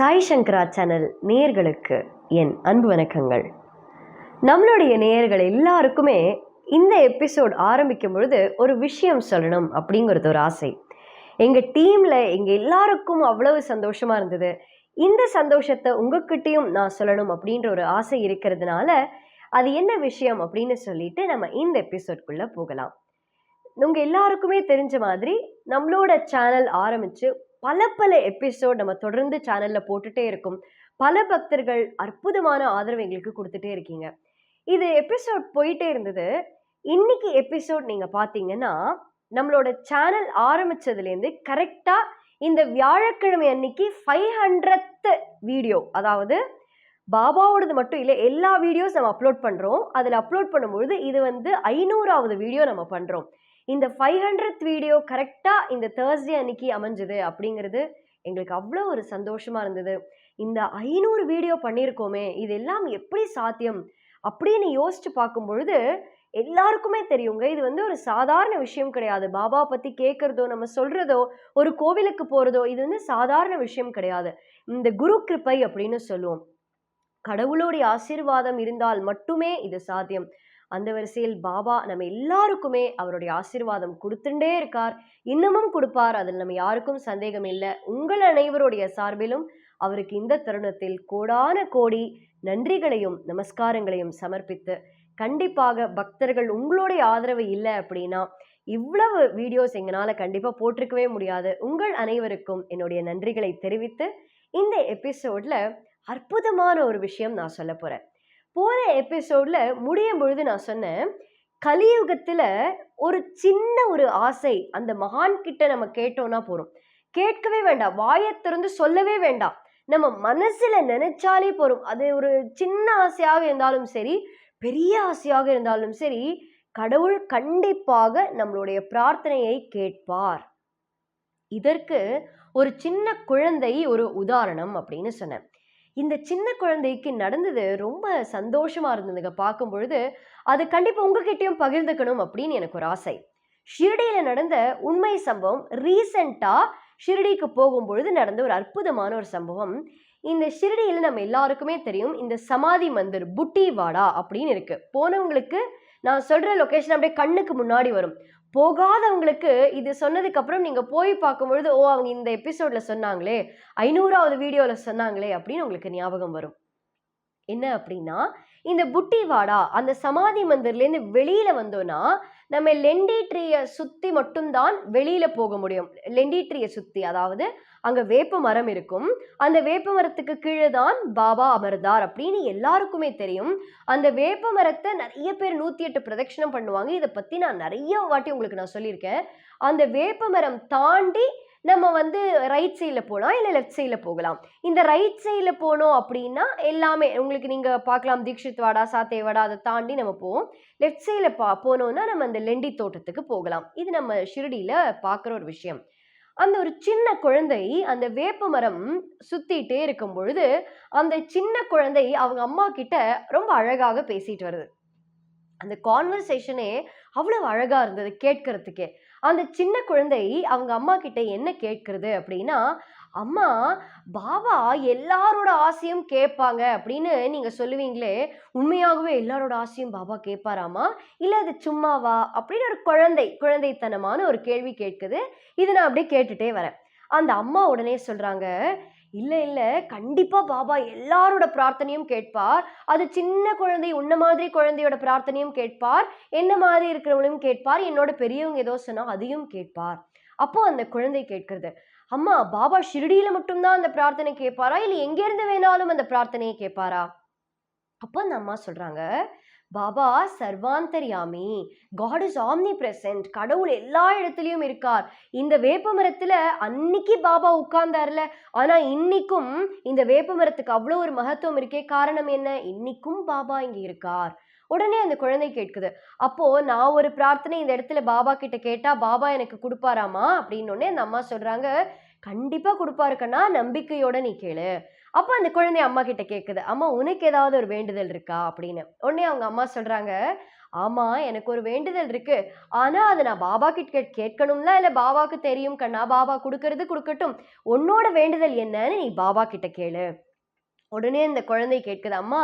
சாய் சங்கரா channel நேயர்களுக்கு என் அன்பு வணக்கங்கள். நம்மளுடைய நேயர்கள் எல்லாருக்குமே இந்த எபிசோட் ஆரம்பிக்கும் பொழுது ஒரு விஷயம் சொல்லணும் அப்படிங்கிறது ஒரு ஆசை. எங்கள் டீமில் எங்கள் எல்லாருக்கும் அவ்வளவு சந்தோஷமாக இருந்தது. இந்த சந்தோஷத்தை உங்ககிட்டையும் நான் சொல்லணும் அப்படின்ற ஒரு ஆசை இருக்கிறதுனால அது என்ன விஷயம் அப்படின்னு சொல்லிட்டு நம்ம இந்த எபிசோட்குள்ளே போகலாம். உங்கள் எல்லாருக்குமே தெரிஞ்ச மாதிரி நம்மளோட சேனல் ஆரம்பித்து பல பல எபிசோட் நம்ம தொடர்ந்து சேனலில் போட்டுட்டே இருக்கும். பல பக்தர்கள் அற்புதமான ஆதரவு எங்களுக்கு கொடுத்துட்டே இருக்கீங்க. இது எபிசோட் போயிட்டே இருந்தது. இன்னைக்கு எபிசோட் நீங்கள் பார்த்தீங்கன்னா நம்மளோட சேனல் ஆரம்பிச்சதுலேருந்து கரெக்டாக இந்த வியாழக்கிழமை அன்னைக்கு ஃபைவ் ஹண்ட்ரட் வீடியோ அதாவது பாபாவோடது மட்டும் இல்லை எல்லா வீடியோஸ் நம்ம அப்லோட் பண்ணுறோம் அதில் அப்லோட் பண்ணும்பொழுது இது வந்து ஐநூறாவது வீடியோ நம்ம பண்ணுறோம் இந்த ஃபைவ் ஹண்ட்ரட் வீடியோ கரெக்டாக இந்த தேர்ஸ்டே அன்னைக்கு அமைஞ்சது அப்படிங்கிறது எங்களுக்கு அவ்வளோ ஒரு சந்தோஷமாக இருந்தது. இந்த ஐநூறு வீடியோ பண்ணியிருக்கோமே இது எல்லாம் எப்படி சாத்தியம் அப்படின்னு யோசிச்சு பார்க்கும் பொழுது எல்லாருக்குமே தெரியுங்க இது வந்து ஒரு சாதாரண விஷயம் கிடையாது. பாபா பற்றி கேட்குறதோ நம்ம சொல்கிறதோ ஒரு கோவிலுக்கு போகிறதோ இது வந்து சாதாரண விஷயம் கிடையாது. இந்த குரு கிருப்பை அப்படின்னு சொல்லுவோம். கடவுளுடைய ஆசீர்வாதம் இருந்தால் மட்டுமே இது சாத்தியம். அந்த வரிசையில் பாபா நம்ம எல்லாருக்குமே அவருடைய ஆசீர்வாதம் கொடுத்துட்டே இருக்கார். இன்னமும் கொடுப்பார். அதில் நம்ம யாருக்கும் சந்தேகம் இல்லை. உங்கள் அனைவருடைய சார்பிலும் அவருக்கு இந்த தருணத்தில் கோடான கோடி நன்றிகளையும் நமஸ்காரங்களையும் சமர்ப்பித்து கண்டிப்பாக பக்தர்கள் உங்களுடைய ஆதரவு இல்லை அப்படின்னா இவ்வளவு வீடியோஸ் எங்களால் கண்டிப்பாக போட்டிருக்கவே முடியாது. உங்கள் அனைவருக்கும் என்னுடைய நன்றிகளை தெரிவித்து இந்த எபிசோடில் அற்புதமான ஒரு விஷயம் நான் சொல்ல போகிறேன் போன எபிசோடில் முடியும் பொழுது நான் சொன்னேன் கலியுகத்தில் ஒரு சின்ன ஒரு ஆசை அந்த மகான் கிட்ட நம்ம கேட்டோம்னா போகிறோம் கேட்கவே வேண்டாம் வாயை திறந்து சொல்லவே வேண்டாம். நம்ம மனசில் நினைச்சாலே போகிறோம் அது ஒரு சின்ன ஆசையாக இருந்தாலும் சரி பெரிய ஆசையாக இருந்தாலும் சரி கடவுள் கண்டிப்பாக நம்மளுடைய பிரார்த்தனையை கேட்பார். இதற்கு ஒரு சின்ன குழந்தை ஒரு உதாரணம் அப்படின்னு சொன்னேன். இந்த சின்ன குழந்தைக்கு நடந்தது ரொம்ப சந்தோஷமா இருந்ததுங்க பார்க்கும் பொழுது அது கண்டிப்பாக உங்ககிட்டயும் பகிர்ந்துக்கணும் அப்படின்னு எனக்கு ஒரு ஆசை. ஷிரடியில் நடந்த உண்மை சம்பவம் ரீசண்டாக ஷிரடிக்கு போகும்பொழுது நடந்த ஒரு அற்புதமான ஒரு சம்பவம். இந்த ஷிரடியில் நம்ம எல்லாருக்குமே தெரியும் இந்த சமாதி மந்திர் புட்டி வாடா அப்படின்னு இருக்கு. போனவங்களுக்கு நான் சொல்ற லொக்கேஷன் அப்படியே கண்ணுக்கு முன்னாடி வரும். போகாதவங்களுக்கு இது சொன்னதுக்கப்புறம் நீங்கள் போய் பார்க்கும்பொழுது ஓ அவங்க இந்த எபிசோடில் சொன்னாங்களே ஐநூறாவது வீடியோவில் சொன்னாங்களே அப்படின்னு உங்களுக்கு ஞாபகம் வரும். என்ன அப்படின்னா இந்த புட்டி வாடா அந்த சமாதி மந்திர்லேருந்து வெளியில் வந்தோன்னா நம்ம லெண்டி ட்ரீயை சுற்றி மட்டும்தான் வெளியில் போக முடியும். லெண்டி ட்ரீயை சுற்றி அதாவது அங்க வேப்ப மரம் இருக்கும். அந்த வேப்ப மரத்துக்கு கீழே தான் பாபா அமர்ந்தார் அப்படின்னு எல்லாருக்குமே தெரியும். அந்த வேப்ப மரத்தை நிறைய பேர் நூத்தி எட்டு பிரதட்சிணம் பண்ணுவாங்க. இதை பத்தி நான் நிறைய வாட்டி உங்களுக்கு நான் சொல்லியிருக்கேன். அந்த வேப்ப மரம் தாண்டி நம்ம வந்து ரைட் சைடில் போகலாம் இல்லை லெஃப்ட் சைடில் போகலாம். இந்த ரைட் சைடில் போனோம் அப்படின்னா எல்லாமே உங்களுக்கு நீங்கள் பார்க்கலாம் தீக்ஷித் வாடா சாத்தே வாடா அதை தாண்டி நம்ம போவோம். லெஃப்ட் சைடில் பா போனோம்னா நம்ம அந்த லெண்டி தோட்டத்துக்கு போகலாம். இது நம்ம ஷிரடியில் பார்க்குற ஒரு விஷயம். அந்த ஒரு சின்ன குழந்தை அந்த வேப்ப மரம் சுத்திட்டே இருக்கும் பொழுது அந்த சின்ன குழந்தை அவங்க அம்மா கிட்ட ரொம்ப அழகாக பேசிட்டு வருது. அந்த கான்வர்சேஷனே அவ்வளவு அழகா இருந்தது கேட்கறதுக்கே. அந்த சின்ன குழந்தை அவங்க அம்மா கிட்ட என்ன கேட்கறது அப்படின்னா அம்மா பாபா எல்லாரோட ஆசையும் கேட்பாங்க அப்படின்னு நீங்கள் சொல்லுவீங்களே உண்மையாகவே எல்லாரோட ஆசையும் பாபா கேட்பாராமா? இல்லை அது சும்மாவா? அப்படின்னு ஒரு குழந்தை குழந்தைத்தனமான ஒரு கேள்வி கேட்குது. இது நான் அப்படியே கேட்டுட்டே வரேன். அந்த அம்மா உடனே சொல்கிறாங்க இல்லை இல்லை கண்டிப்பாக பாபா எல்லாரோட பிரார்த்தனையும் கேட்பார். அது சின்ன குழந்தை உன்ன மாதிரி குழந்தையோட பிரார்த்தனையும் கேட்பார். என்ன மாதிரி இருக்கிறவங்களையும் கேட்பார். என்னோட பெரியவங்க ஏதோ சொன்னால் அதையும் கேட்பார். அப்போ அந்த குழந்தை கேட்கிறது அம்மா பாபா ஷிரடியில் மட்டும்தான் அந்த பிரார்த்தனை கேட்பாரா? இல்ல எங்க இருந்து வேணாலும் அந்த பிரார்த்தனையை கேட்பாரா? அப்போ அந்த அம்மா சொல்றாங்க பாபா சர்வாந்தர்யாமி. காட் இஸ் ஆம்னி பிரசன்ட் கடவுள் எல்லா இடத்துலையும் இருக்கார். இந்த வேப்ப மரத்துல அன்னைக்கு பாபா உட்கார்ந்தார்ல. ஆனா இன்னைக்கும் இந்த வேப்ப மரத்துக்கு அவ்வளோ ஒரு மகத்துவம் இருக்கே காரணம் என்ன? இன்னைக்கும் பாபா இங்க இருக்கார். உடனே அந்த குழந்தை கேட்குது அப்போ நான் ஒரு பிரார்த்தனை இந்த இடத்துல பாபா கிட்ட கேட்டா பாபா எனக்கு கொடுப்பாராமா? அப்படின்னு உடனே அந்த அம்மா சொல்றாங்க கண்டிப்பா கொடுப்பாரு கண்ணா நம்பிக்கையோட நீ கேளு. அப்போ அந்த குழந்தை அம்மா கிட்ட கேட்குது அம்மா உனக்கு ஏதாவது ஒரு வேண்டுதல் இருக்கா? அப்படின்னு. உடனே அவங்க அம்மா சொல்றாங்க ஆமா எனக்கு ஒரு வேண்டுதல் இருக்கு. ஆனா அதை நான் பாபா கிட்ட கேட்கணும்ல இல்லை பாபாவுக்கு தெரியும் கண்ணா? பாபா கொடுக்கறது கொடுக்கட்டும். உன்னோட வேண்டுதல் என்னன்னு நீ பாபா கிட்ட கேளு. உடனே இந்த குழந்தை கேட்குது அம்மா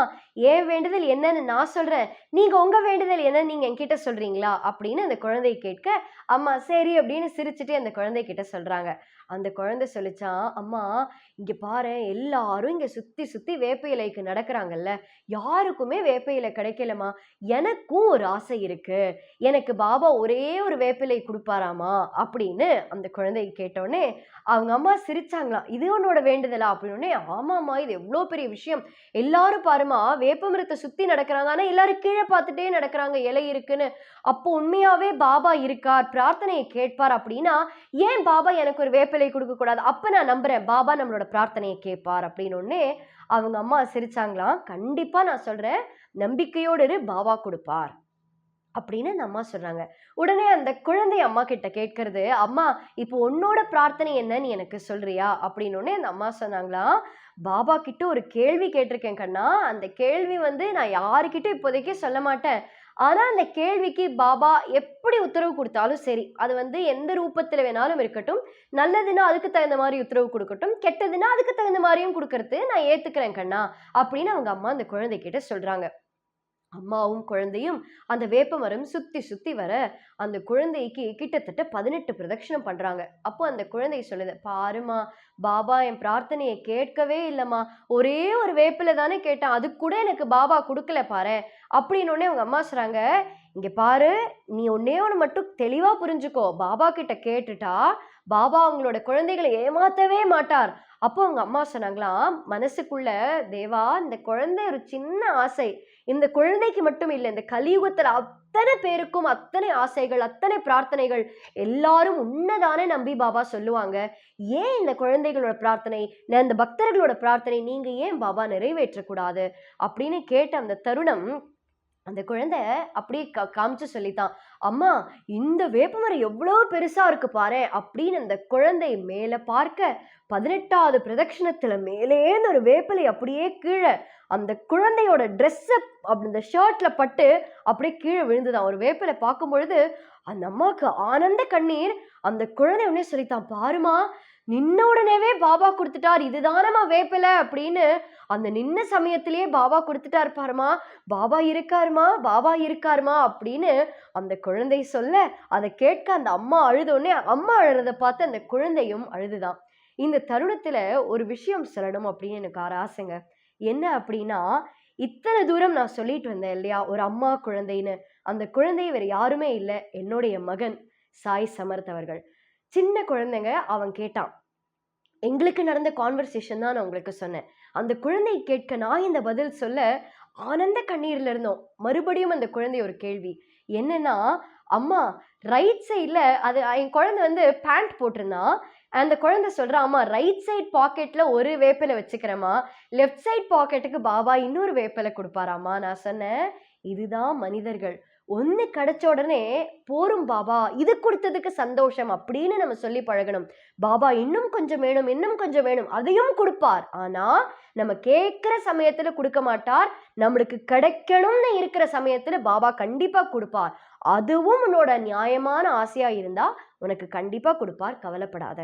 ஏன் வேண்டுதல் என்னன்னு நான் சொல்றேன். நீங்க உங்க வேண்டுதல் என்னன்னு நீங்க என்கிட்ட சொல்றீங்களா? அப்படின்னு அந்த குழந்தை கேட்க அம்மா சரி அப்படின்னு சிரிச்சுட்டு அந்த குழந்தை கிட்ட சொல்றாங்க. அந்த குழந்தை சொல்லிச்சான் அம்மா இங்கே பாரு எல்லாரும் இங்கே சுற்றி சுற்றி வேப்ப இலைக்கு நடக்கிறாங்கல்ல யாருக்குமே வேப்ப இலை கிடைக்கலமா எனக்கும் ஒரு ஆசை இருக்கு. எனக்கு பாபா ஒரே ஒரு வேப்பிலை கொடுப்பாராமா? அப்படின்னு அந்த குழந்தை கேட்டோடனே அவங்க அம்மா சிரிச்சாங்களாம் இது உன்னோட வேண்டுதலா? அப்படின்னு ஆமாம்மா இது எவ்வளோ பெரிய விஷயம். எல்லாரும் பாருமா வேப்ப மரத்தை நடக்கிறாங்க. ஆனால் எல்லாரும் கீழே பார்த்துட்டே நடக்கிறாங்க இலை இருக்குன்னு. அப்போ உண்மையாவே பாபா இருக்கார் பிரார்த்தனையை கேட்பார் அப்படின்னா ஏன் பாபா எனக்கு ஒரு வேப்ப கொடுக்க கொடுக்கக்கூடாது. அப்போ நான் நம்புறேன். பாபா நம்மளோட பிரார்த்தனையை கேட்பார் அப்படின்னு உடனே அவங்க அம்மா சிரிச்சாங்களாம். கண்டிப்பாக நான் சொல்கிறேன் நம்பிக்கையோடு இரு பாபா கொடுப்பார் அப்படின்னு அந்த அம்மா சொல்கிறாங்க உடனே அந்த குழந்தை அம்மா கிட்ட கேட்கறது அம்மா இப்போ உன்னோட பிரார்த்தனை என்னன்னு எனக்கு சொல்றியா? அப்படின்னு அந்த அம்மா சொன்னாங்களாம். பாபா கிட்ட ஒரு கேள்வி கேட்டிருக்கேன் கண்ணா. அந்த கேள்வி வந்து நான் யாருக்கிட்டும் இப்போதைக்கு சொல்ல மாட்டேன். ஆனால் அந்த கேள்விக்கு பாபா எப்படி உத்தரவு கொடுத்தாலும் சரி அது வந்து எந்த ரூபத்தில் வேணாலும் இருக்கட்டும். நல்லதுன்னா அதுக்கு தகுந்த மாதிரி உத்தரவு கொடுக்கட்டும். கெட்டதுன்னா அதுக்கு தகுந்த மாதிரியும் கொடுக்கறது நான் ஏற்றுக்கிறேன் கண்ணா அப்படின்னு அவங்க அம்மா அந்த குழந்தைகிட்ட சொல்கிறாங்க அம்மாவும் குழந்தையும் அந்த வேப்ப மரம் சுத்தி சுத்தி வர அந்த குழந்தைக்கு கிட்டத்தட்ட பதினெட்டு பிரதட்சணம் பண்றாங்க. அப்போ அந்த குழந்தை சொல்லுது பாருமா பாபா என் பிரார்த்தனையை கேட்கவே இல்லைம்மா. ஒரே ஒரு வேப்பில தானே கேட்டேன். அது கூட எனக்கு பாபா கொடுக்கல பாரு. அப்படின்னு அவங்க அம்மா சொல்றாங்க இங்க பாரு நீ ஒன்னே ஒன்று மட்டும் தெளிவா புரிஞ்சுக்கோ. பாபா கிட்ட கேட்டுட்டா பாபா அவங்களோட குழந்தைகளை ஏமாத்தவே மாட்டார். அப்போ அவங்க அம்மா சொன்னாங்களாம் மனசுக்குள்ள தேவா இந்த குழந்தை ஒரு சின்ன ஆசை. இந்த குழந்தைக்கு மட்டும் இல்லை இந்த கலியுகத்தில் அத்தனை பேருக்கும் அத்தனை ஆசைகள் அத்தனை பிரார்த்தனைகள் எல்லாரும் உன்னதானே நம்பி பாபா சொல்லுவாங்க. ஏன் இந்த குழந்தைகளோட பிரார்த்தனை இந்த பக்தர்களோட பிரார்த்தனை நீங்க ஏன் பாபா நிறைவேற்றக்கூடாது? அப்படின்னு கேட்ட அந்த தருணம் அந்த குழந்தை அப்படியே கா காமிச்சு சொல்லித்தான். அம்மா இந்த வேப்பமரம் எவ்வளோ பெருசாக இருக்கு பாரு அப்படின்னு அந்த குழந்தை மேலே பார்க்க பதினெட்டாவது பிரதட்சணத்துல மேலேன்னு ஒரு வேப்பிலை அப்படியே கீழே அந்த குழந்தையோட ட்ரெஸ்ஸை அந்த ஷர்ட்ல பட்டு அப்படியே கீழே விழுந்துதான் ஒரு வேப்பில பார்க்கும் பொழுது அந்த அம்மாவுக்கு ஆனந்த கண்ணீர். அந்த குழந்தை உடனே சொல்லித்தான் பாருமா நின்ன உடனேவே பாபா கொடுத்துட்டார். இதுதானம்மா வேப்பில. அப்படின்னு அந்த நின்ன சமயத்திலேயே பாபா கொடுத்துட்டாரு பாருமா பாபா இருக்காருமா பாபா இருக்காருமா அப்படின்னு அந்த குழந்தை சொல்ல அதை கேட்க அந்த அம்மா அழுதோடனே அம்மா அழுறதை பார்த்து அந்த குழந்தையும் அழுதுதான். இந்த தருணத்துல ஒரு விஷயம் சொல்லணும் அப்படின்னு எனக்கு ஆறு ஆசைங்க. என்ன அப்படின்னா இத்தனை தூரம் நான் சொல்லிட்டு வந்தேன் இல்லையா? ஒரு அம்மா குழந்தைன்னு. அந்த குழந்தை வேறு யாருமே இல்லை. என்னுடைய மகன் சாய் சமர்த் அவர்கள். சின்ன குழந்தைங்க அவன் கேட்டான். எங்களுக்கு நடந்த கான்வர்சேஷன் தான் நான் உங்களுக்கு சொன்னேன். அந்த குழந்தை கேட்க நான் இந்த பதில் சொல்ல ஆனந்த கண்ணீர்ல இருந்தோம். மறுபடியும் அந்த குழந்தை ஒரு கேள்வி. என்னன்னா அம்மா ரைட் சைடில் அது என் குழந்தை வந்து பேண்ட் போட்டிருந்தான் அந்த குழந்தை சொல்கிறா அம்மா ரைட் சைட் பாக்கெட்டில் ஒரு வேப்பிலை வச்சுக்கிறேம்மா. லெஃப்ட் சைட் பாக்கெட்டுக்கு பாபா இன்னொரு வேப்பிலை கொடுப்பாராம்மா. நான் சொன்னேன் இதுதான் மனிதர்கள். ஒன்று கிடைச்ச உடனே போரும் பாபா. இது கொடுத்ததுக்கு சந்தோஷம் அப்படின்னு நம்ம சொல்லி பழகணும். பாபா இன்னும் கொஞ்சம் வேணும் இன்னும் கொஞ்சம் வேணும். அதையும் கொடுப்பார். ஆனால் நம்ம கேட்குற சமயத்தில் கொடுக்க மாட்டார். நம்மளுக்கு கிடைக்கணும்னு இருக்கிற சமயத்தில் பாபா கண்டிப்பாக கொடுப்பார். அதுவும் உன்னோட நியாயமான ஆசையாக இருந்தால் உனக்கு கண்டிப்பாக கொடுப்பார். கவலைப்படாத.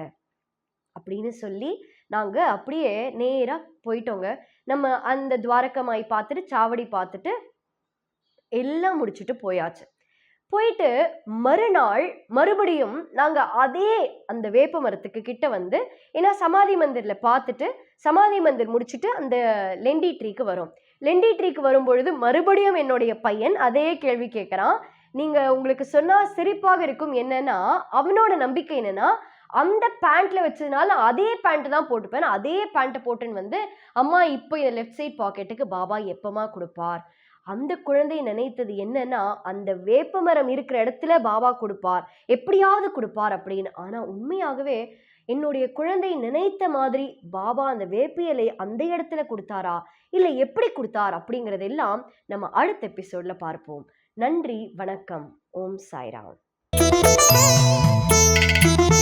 அப்படின்னு சொல்லி நாங்கள் அப்படியே நேராக போயிட்டோங்க. நம்ம அந்த துவாரகமாய் பார்த்துட்டு சாவடி பார்த்துட்டு எல்லாம் முடிச்சுட்டு போயாச்சு. போயிட்டு மறுநாள் மறுபடியும் நாங்கள் அதே அந்த வேப்ப மரத்துக்கு கிட்ட வந்து ஏன்னா சமாதி மந்திரில் பார்த்துட்டு சமாதி மந்திர் முடிச்சுட்டு அந்த லெண்டி ட்ரீக்கு வரும். லெண்டி ட்ரீக்கு வரும்பொழுது மறுபடியும் என்னுடைய பையன் அதே கேள்வி கேட்குறான். நீங்கள் உங்களுக்கு சொன்னால் சிரிப்பாக இருக்கும் என்னன்னா அவனோட நம்பிக்கை என்னன்னா அந்த பேண்ட்ல வச்சதுனால அதே பேண்ட் தான் போட்டுப்பேன். அதே பேண்ட்டை போட்டுன்னு வந்து அம்மா இப்போ இந்த லெஃப்ட் சைட் பாக்கெட்டுக்கு பாபா எப்பமா கொடுப்பார்? அந்த குழந்தை நினைத்தது என்னன்னா அந்த வேப்பமரம் இருக்கிற இடத்துல பாபா கொடுப்பார். எப்படியாவது கொடுப்பார் அப்படின்னு. ஆனா உண்மையாகவே என்னுடைய குழந்தை நினைத்த மாதிரி பாபா அந்த வேப்பியலை அந்த இடத்துல கொடுத்தாரா? இல்லை எப்படி கொடுத்தார் அப்படிங்கிறதெல்லாம் நம்ம அடுத்த எபிசோட்ல பார்ப்போம். நன்றி வணக்கம். ஓம் சாய்ராம்.